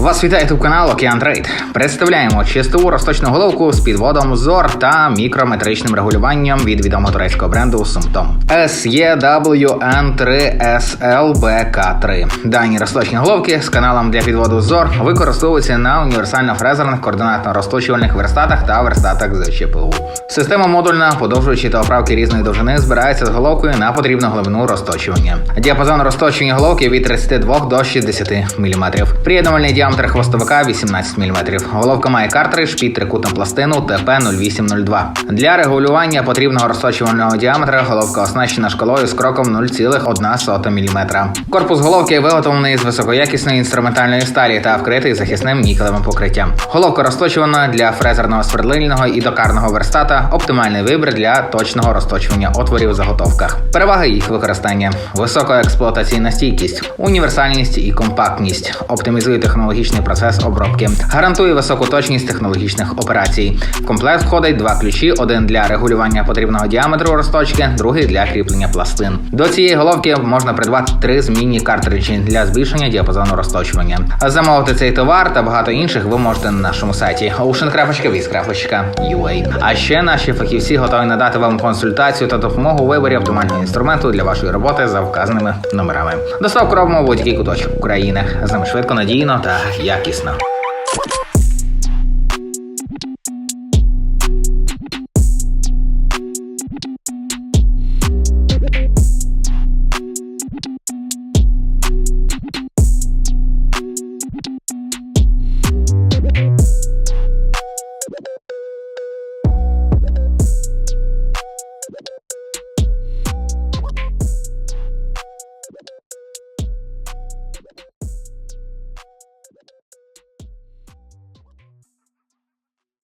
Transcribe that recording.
Вас вітає ютуб канал Океан Трейд. Представляємо чистову розточну головку з підводом зор та мікрометричним регулюванням від відомого турецького бренду Sumtom. SEWN3SLBK3. Дані розточні головки з каналом для підводу зор використовуються на універсально-фрезерних координатно-розточувальних верстатах та верстатах з ЧПУ. Система модульна, подовжуючи та оправки різної довжини, збирається з головкою на потрібну глибину розточування. Діапазон розточення головки від 32 до 60 мм. Приєднувальний діаметр хвостовика 18 мм. Головка має картридж під трикутну пластину ТП0802. Для регулювання потрібного розточувального діаметра головка оснащена шкалою з кроком 0,1 мм. Корпус головки виготовлений з високоякісної інструментальної сталі та вкритий захисним нікелевим покриттям. Головка розточувана для фрезерного свердлильного і докарного верстата. Оптимальний вибір для точного розточування отворів в заготовках. Переваги їх використання: висока експлуатаційна стійкість, універсальність і компактність, оптимізує технологічний процес обробки, гарантує високу точність технологічних операцій. В комплект входить два ключі: один для регулювання потрібного діаметру розточки, другий для кріплення пластин. До цієї головки можна придбати три змінні картриджі для збільшення діапазону розточування. Замовити цей товар та багато інших ви можете на нашому сайті ocean.viz.ua. А ще наші фахівці готові надати вам консультацію та допомогу у виборі оптимального інструменту для вашої роботи за вказаними номерами. Доставку робимо в будь-який куточок України. З нами швидко, надійно та या किसना।